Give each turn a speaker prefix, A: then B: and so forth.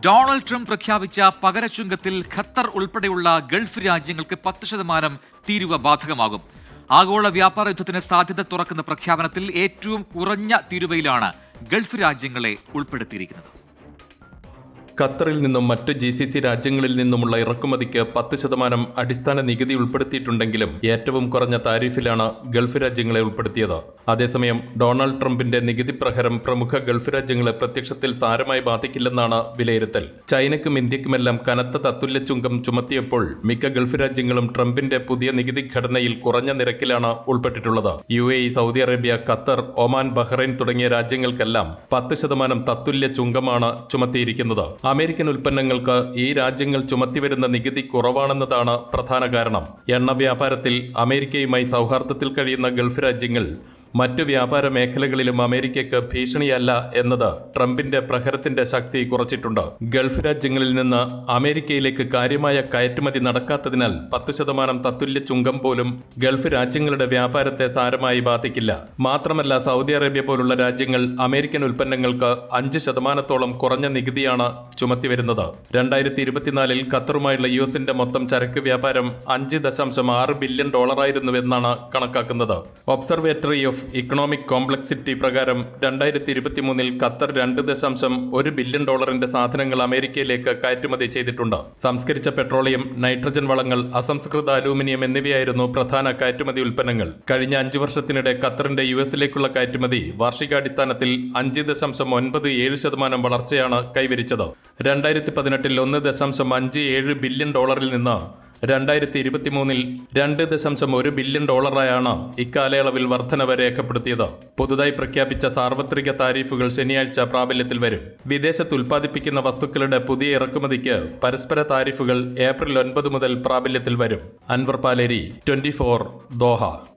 A: Donald Trump പ്രഖ്യാപിച്ച പകരച്ചുങ്കത്തിൽ Qatar ഉൾപ്പെടെയുള്ള Gulf രാജ്യങ്ങൾക്ക് പത്ത് ശതമാനം തീരുവ ബാധകമാകും. ആഗോള വ്യാപാര യുദ്ധത്തിന് സാധ്യത തുറക്കുന്ന പ്രഖ്യാപനത്തിൽ ഏറ്റവും കുറഞ്ഞ തീരുവയിലാണ് ഗൾഫ് രാജ്യങ്ങളെ ഉൾപ്പെടുത്തിയിരിക്കുന്നത്.
B: ഖത്തറിൽ നിന്നും മറ്റ് ജി സി സി രാജ്യങ്ങളിൽ നിന്നുമുള്ള ഇറക്കുമതിക്ക് പത്ത് ശതമാനം അടിസ്ഥാന നികുതി ഉൾപ്പെടുത്തിയിട്ടുണ്ടെങ്കിലും ഏറ്റവും കുറഞ്ഞ താരിഫിലാണ് ഗൾഫ് രാജ്യങ്ങളെ ഉൾപ്പെടുത്തിയത്. അതേസമയം ഡൊണാൾഡ് ട്രംപിന്റെ നികുതി പ്രഹരം പ്രമുഖ ഗൾഫ് രാജ്യങ്ങളെ പ്രത്യക്ഷത്തിൽ സാരമായി ബാധിക്കില്ലെന്നാണ് വിലയിരുത്തൽ. ചൈനയ്ക്കും ഇന്ത്യക്കുമെല്ലാം കനത്ത തത്തുല്യ ചുങ്കം ചുമത്തിയപ്പോൾ മിക്ക ഗൾഫ് രാജ്യങ്ങളും ട്രംപിന്റെ പുതിയ നികുതി ഘടനയിൽ കുറഞ്ഞ നിരക്കിലാണ് ഉൾപ്പെട്ടിട്ടുള്ളത്. U A Saudi Arabia Qatar Oman Bahrain തുടങ്ങിയ രാജ്യങ്ങൾക്കെല്ലാം പത്ത് ശതമാനം തത്തുല്യ ചുങ്കമാണ് ചുമത്തിയിരിക്കുന്നത്. അമേരിക്കൻ ഉൽപ്പന്നങ്ങൾക്ക് ഈ രാജ്യങ്ങൾ ചുമത്തിവരുന്ന നികുതി കുറവാണെന്നതാണ് പ്രധാന കാരണം. എണ്ണ വ്യാപാരത്തിൽ അമേരിക്കയുമായി സൗഹാർദ്ദത്തിൽ കഴിയുന്ന ഗൾഫ് രാജ്യങ്ങൾ മറ്റു വ്യാപാര മേഖലകളിലും അമേരിക്കയ്ക്ക് ഭീഷണിയല്ല എന്നത് ട്രംപിന്റെ പ്രഹരത്തിന്റെ ശക്തി കുറച്ചിട്ടുണ്ട്. ഗൾഫ് രാജ്യങ്ങളിൽ നിന്ന് അമേരിക്കയിലേക്ക് കാര്യമായ കയറ്റുമതി നടക്കാത്തതിനാൽ പത്ത് ശതമാനം തത്തുല്യ ചുങ്കം പോലും ഗൾഫ് രാജ്യങ്ങളുടെ വ്യാപാരത്തെ സാരമായി ബാധിക്കില്ല. മാത്രമല്ല സൗദി അറേബ്യ പോലുള്ള രാജ്യങ്ങൾ അമേരിക്കൻ ഉൽപ്പന്നങ്ങൾക്ക് അഞ്ച് ശതമാനത്തോളം കുറഞ്ഞ നികുതിയാണ് ചുമത്തി വരുന്നത് രണ്ടായിരത്തി ഇരുപത്തിനാലിൽ ഖത്തറുമായുള്ള യു എസിന്റെ മൊത്തം ചരക്ക് വ്യാപാരം അഞ്ച് ദശാംശം ആറ് ബില്യൺ ഡോളറായിരുന്നുവെന്നാണ് കണക്കാക്കുന്നത്. ഒബ്സർവേറ്ററി ഓഫ് ഇക്കണോമിക് കോംപ്ലക്സിറ്റി പ്രകാരം രണ്ടായിരത്തി ഇരുപത്തി മൂന്നിൽ ഖത്തർ രണ്ട് ദശാംശം ഒരു ബില്യൺ ഡോളറിന്റെ സാധനങ്ങൾ അമേരിക്കയിലേക്ക് കയറ്റുമതി ചെയ്തിട്ടുണ്ട്. സംസ്കരിച്ച പെട്രോളിയം നൈട്രജൻ വളങ്ങൾ അസംസ്കൃത അലൂമിനിയം എന്നിവയായിരുന്നു പ്രധാന കയറ്റുമതി ഉൽപ്പന്നങ്ങൾ. കഴിഞ്ഞ അഞ്ചു വർഷത്തിനിടെ ഖത്തറിന്റെ യു എസിലേക്കുള്ള കയറ്റുമതി വാർഷികാടിസ്ഥാനത്തിൽ അഞ്ച് ദശാംശം ഒൻപത് ഏഴ് ശതമാനം വളർച്ചയാണ് കൈവരിച്ചത്. രണ്ടായിരത്തി പതിനെട്ടിൽ ഒന്ന് ദശാംശം അഞ്ച് ഏഴ് ബില്യൺ ഡോളറിൽ നിന്ന് രണ്ടായിരത്തി ഇരുപത്തി മൂന്നിൽ രണ്ട് ദശാംശം ഒരു ബില്യൺ ഡോളറായാണ് ഇക്കാലയളവിൽ വർധനവ് രേഖപ്പെടുത്തിയത്. പുതുതായി പ്രഖ്യാപിച്ച സാർവത്രിക താരീഫുകൾ ശനിയാഴ്ച പ്രാബല്യത്തിൽ വരും. വിദേശത്ത് ഉൽപ്പാദിപ്പിക്കുന്ന വസ്തുക്കളുടെ പുതിയ ഇറക്കുമതിക്ക് പരസ്പര താരീഫുകൾ ഏപ്രിൽ ഒൻപത് മുതൽ പ്രാബല്യത്തിൽ വരും. Anwar Paleri twenty Doha.